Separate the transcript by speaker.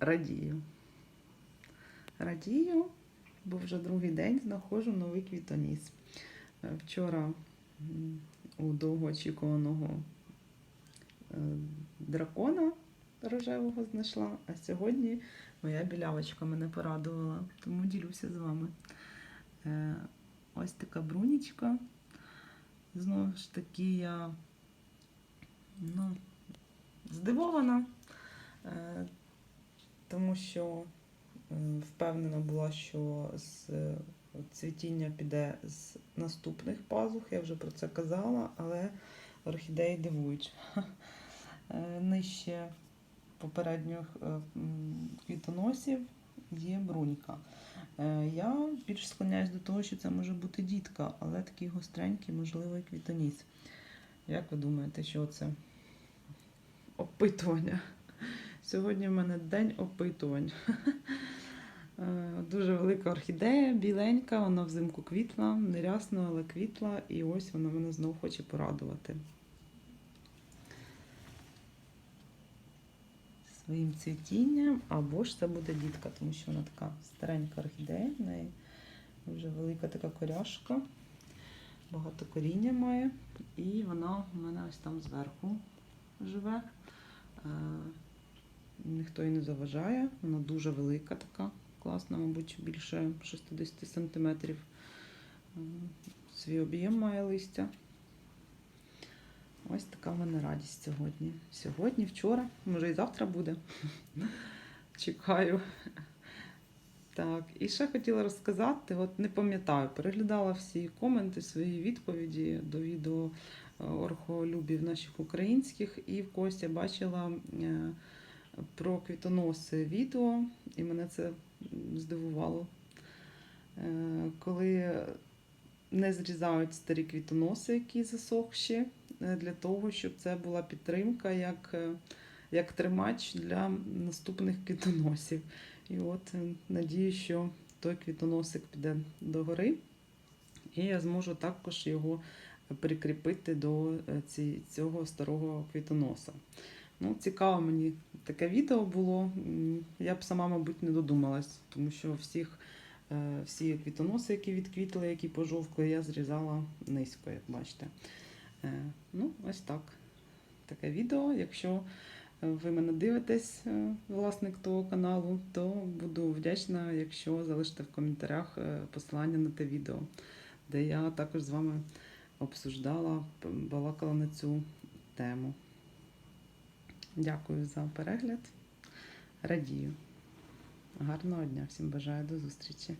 Speaker 1: радію. Радію, бо вже другий день знаходжу новий квітоніс. Е, Вчора у довгоочікуваного е, дракона рожевого знайшла, а сьогодні моя білявочка мене порадувала, тому ділюся з вами. Е, Ось така брунічка. Знову ж таки, я ну, здивована, тому що впевнена була, що з е, цвітіння піде з наступних пазух. Я вже про це казала, але орхідеї дивують. Е, Нижче попередніх е, квітоносів є брунька. Я більш склоняюсь до того, що це може бути дітка, але такий гостренький, можливо, і квітоніс. Як ви думаєте, що це? Опитування. Сьогодні в мене день опитувань. Е, Дуже велика орхідея, біленька, вона взимку квітла, не рясно, але квітла, і ось вона мене знову хоче порадувати. Своїм цвітінням, або ж це буде дітка, тому що вона така старенька орхідея, в неї вже велика така коряшка, багато коріння має, і вона у мене ось там зверху живе. Ніхто їй не заважає, вона дуже велика така, класна, мабуть, більше 60 сантиметрів. Е, Свій об'єм має листя. Ось така в мене радість сьогодні. Сьогодні, вчора, може і завтра буде. Чекаю. Так, і ще хотіла розказати, от не пам'ятаю, переглядала всі коменти, свої відповіді до відео е, орхолюбів наших українських, і в когось я бачила е, про квітоноси відео, і мене це здивувало. Е, Коли не зрізають старі квітоноси, які засохші, е, для того, щоб це була підтримка як, е, як тримач для наступних квітоносів. І от надію, що той квітоносик піде догори, і я зможу також його прикріпити до цього старого квітоноса. Ну, цікаво мені таке відео було. Я б сама, мабуть, не додумалась, тому що всіх, е, всі квітоноси, які відквітли, які пожовкли, я зрізала низько, як бачите. Е, Ну, ось так. Таке відео. Якщо е, ви мене дивитесь, власник того каналу, то буду вдячна, якщо залишите в коментарях посилання на те відео, де я також з вами обсуждала, балакала на цю тему. Дякую за перегляд. Радію. Гарного дня. Всім бажаю до зустрічі.